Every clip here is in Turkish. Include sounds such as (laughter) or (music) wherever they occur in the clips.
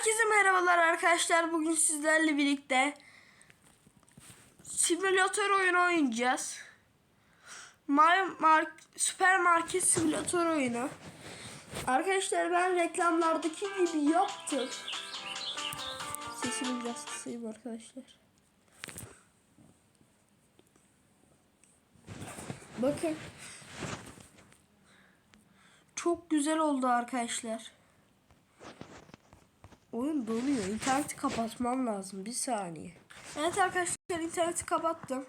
Herkese merhabalar arkadaşlar. Bugün sizlerle birlikte simülatör oyunu oynayacağız. Mario Mar süpermarket simülatör oyunu. Arkadaşlar ben reklamlardaki gibi yaptım. Sesimi biraz kısayım arkadaşlar. Bakın. Çok güzel oldu arkadaşlar. Oyun doluyor. İnterneti kapatmam lazım. Bir saniye. Evet arkadaşlar interneti kapattım.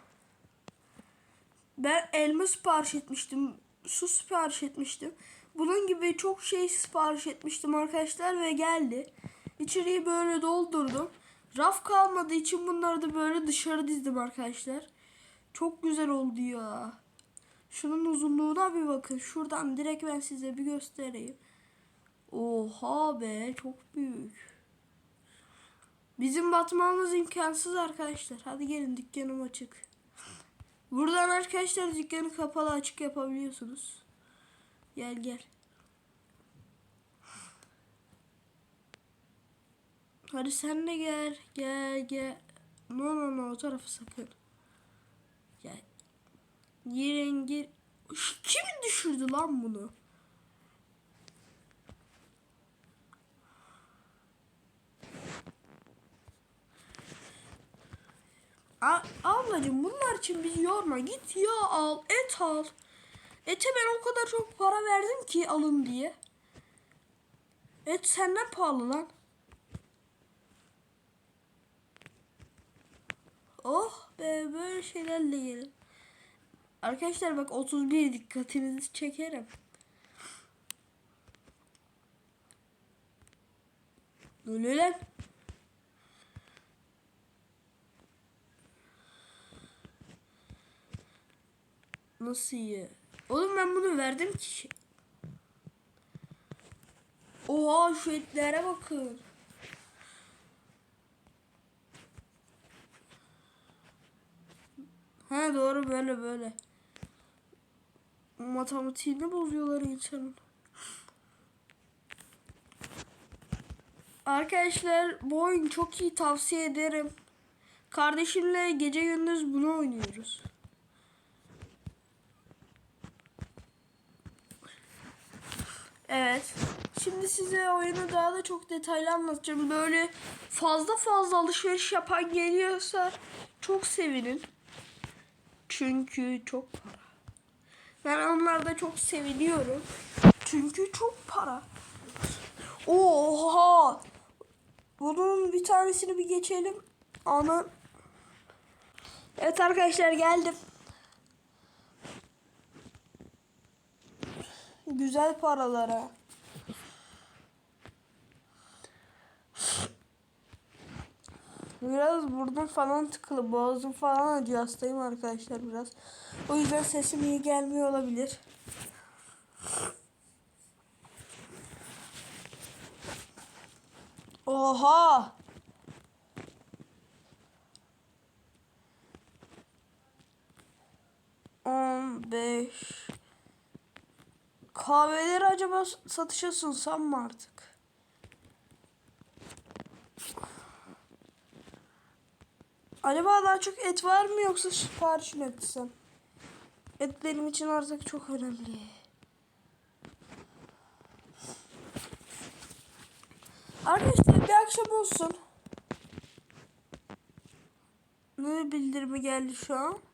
Ben elma sipariş etmiştim. Su sipariş etmiştim. Bunun gibi çok şey sipariş etmiştim arkadaşlar ve geldi. İçeriği böyle doldurdum. Raf kalmadığı için bunları da böyle dışarı dizdim arkadaşlar. Çok güzel oldu ya. Şunun uzunluğuna bir bakın. Şuradan direkt ben size bir göstereyim. Oha be çok büyük. Bizim batmamız imkansız arkadaşlar. Hadi gelin dükkanım açık. Buradan arkadaşlar dükkanı kapalı açık yapabiliyorsunuz. Gel gel. Hadi sen de gel. Gel gel. No no no o tarafı sakın. Gel. Girin gir. Kim düşürdü lan bunu? A- ablacığım bunlar için bizi yorma. Git ya al, et al. Ete ben o kadar çok para verdim ki alın diye. Et senden pahalı lan. Oh be böyle şeylerle gelin. Arkadaşlar bak 31 dikkatinizi çekerim. Öyle lan. Nasıl iyi? Oğlum ben bunu verdim ki. Oha şu etlere bakın. Ha doğru böyle böyle. Matematiğini bozuyorlar insanın. Arkadaşlar bu oyun çok iyi tavsiye ederim. Kardeşimle gece gündüz bunu oynuyoruz. Evet. Şimdi size oyunu daha da çok detaylı anlatacağım. Böyle fazla fazla alışveriş yapan geliyorsa çok sevinin. Çünkü çok para. Ben onlarda çok seviniyorum. Çünkü çok para. Oha! Bunun bir tanesini bir geçelim. Ana. Evet arkadaşlar geldim. Güzel paralara. Biraz burnum falan tıkılı. Boğazım falan acıyor. Hastayım arkadaşlar biraz. O yüzden sesim iyi gelmiyor olabilir. Oha! On beş. Kahveleri acaba satışa sunsam mı artık? Acaba daha çok et var mı yoksa sipariş mi etsem? Et benim için artık çok önemli. Arkadaşlar bir akşam olsun. Ne bildirimi geldi şu an?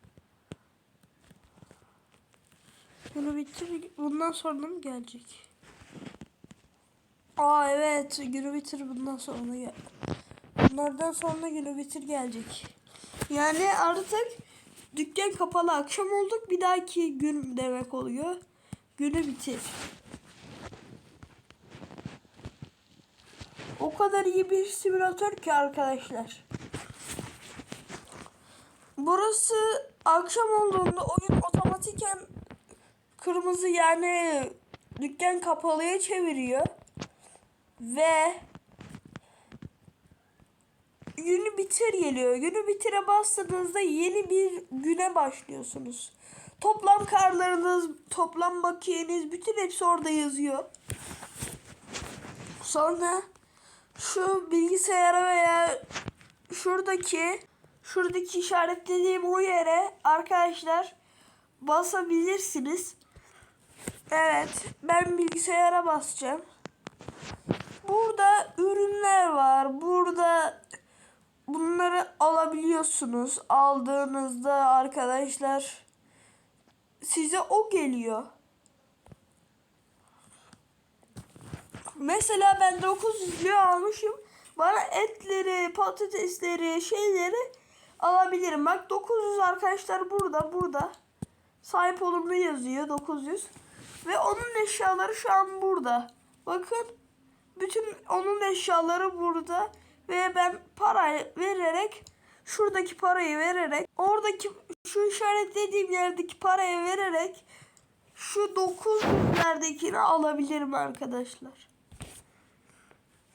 Bunu bitir. Bundan sonra mı gelecek? Aa evet. Günü bitir bundan sonra gel. Bunlardan sonra günü bitir gelecek. Yani artık dükkan kapalı akşam olduk. Bir dahaki gün demek oluyor. Günü bitir. O kadar iyi bir simülatör ki arkadaşlar. Burası akşam olduğunda oyun otomatiken kırmızı yani dükkan kapalıya çeviriyor. Ve günü bitir geliyor. Günü bitire bastığınızda yeni bir güne başlıyorsunuz. Toplam karlarınız, toplam bakiyeniz bütün hepsi orada yazıyor. Sonra şu bilgisayara veya şuradaki şuradaki işaretlediğim o yere arkadaşlar basabilirsiniz. Evet, ben bilgisayara basacağım. Burada ürünler var. Burada bunları alabiliyorsunuz. Aldığınızda arkadaşlar size o geliyor. Mesela ben 900 lira almışım. Bana etleri, patatesleri, şeyleri alabilirim. Bak 900 arkadaşlar burada, burada. Sahip olumlu yazıyor 900. Ve onun eşyaları şu an burada. Bakın. Bütün onun eşyaları burada. Ve ben parayı vererek şuradaki parayı vererek oradaki şu işaretlediğim yerdeki parayı vererek şu 900'lerdekini alabilirim arkadaşlar.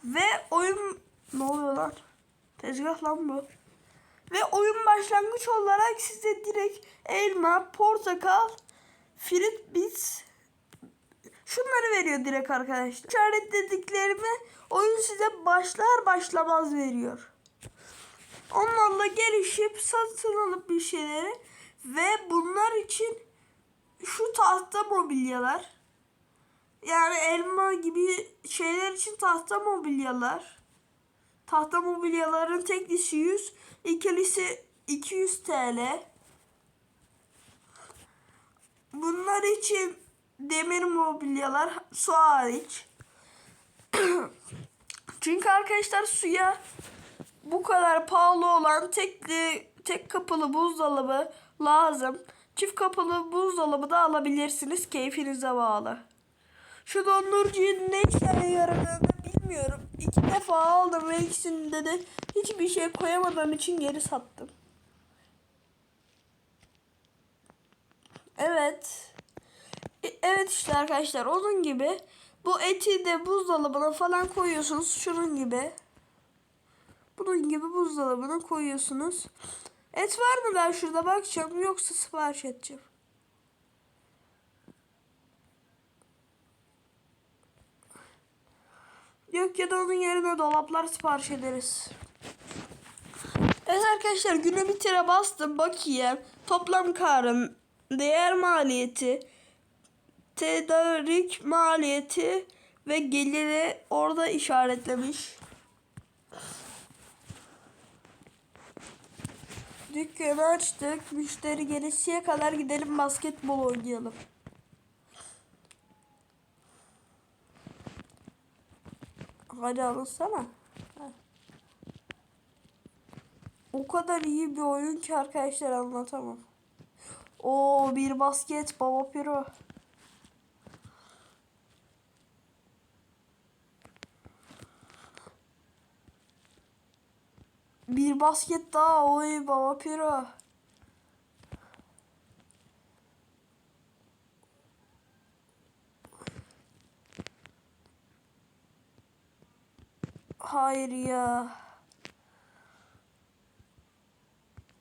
Ve oyun ne oluyor lan? Tezgah lan bu. Ve oyun başlangıç olarak size direkt elma, portakal, frit bits şunları veriyor direkt arkadaşlar. İşaretlediklerimi oyun size başlar başlamaz veriyor. Onlarla gelişip satın alıp bir şeyleri ve bunlar için şu tahta mobilyalar yani elma gibi şeyler için tahta mobilyalar. Tahta mobilyaların teklisi 100, ikilisi 200 TL. Bunlar için demir mobilyalar su hariç. (clears throat) Çünkü arkadaşlar suya bu kadar pahalı olan tek tek kapılı buzdolabı lazım. Çift kapılı buzdolabı da alabilirsiniz. Keyfinize bağlı. Şu dondurucuyu ne işe yaradığını bilmiyorum. İki defa aldım ve ikisinde de hiçbir şey koyamadığım için geri sattım. Evet. E- Evet işte arkadaşlar onun gibi bu eti de buzdolabına falan koyuyorsunuz şunun gibi. Bunun gibi buzdolabına koyuyorsunuz. Et var mı ben şurada bakacağım yoksa sipariş edeceğim. Yok ya da onun yerine dolaplar sipariş ederiz. Evet arkadaşlar güne bitire bastım bakayım. Toplam karın değer maliyeti tedarik maliyeti ve geliri orada işaretlemiş. Dükkanı açtık. Müşteri gelesiye kadar gidelim basketbol oynayalım. Hadi alınsana. O kadar iyi bir oyun ki arkadaşlar anlatamam. O bir basket baba piro. Bir basket daha oy baba piro. Hayır ya.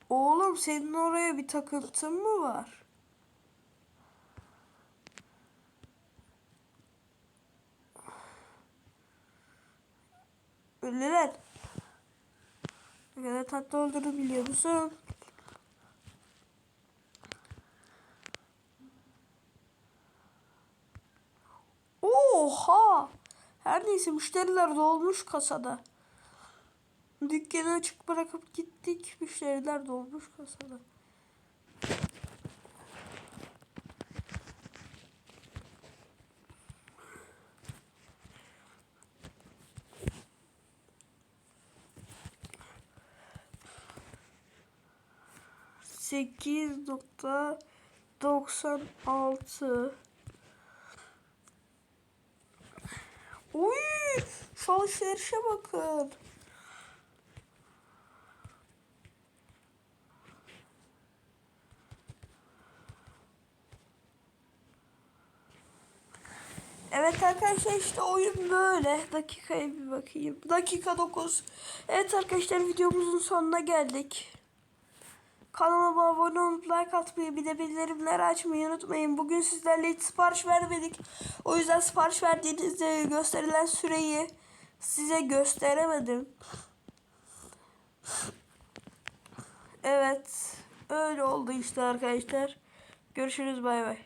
Oğlum senin oraya bir takıntın mı var? Ünlüler. Ne kadar tatlı olduğunu biliyor musun? Oha! Her neyse müşteriler dolmuş kasada. Dükkanı açık bırakıp gittik. Müşteriler dolmuş kasada. Sekiz nokta doksan altı. Uy, şu alışverişe bakın. Evet arkadaşlar işte oyun böyle. Dakikaya bir bakayım. Dakika 9. Evet arkadaşlar videomuzun sonuna geldik. Kanalıma abone olup like atmayı bir de bildirimleri açmayı unutmayın. Bugün sizlerle hiç sipariş vermedik. O yüzden sipariş verdiğinizde gösterilen süreyi size gösteremedim. Evet. Öyle oldu işte arkadaşlar. Görüşürüz bay bay.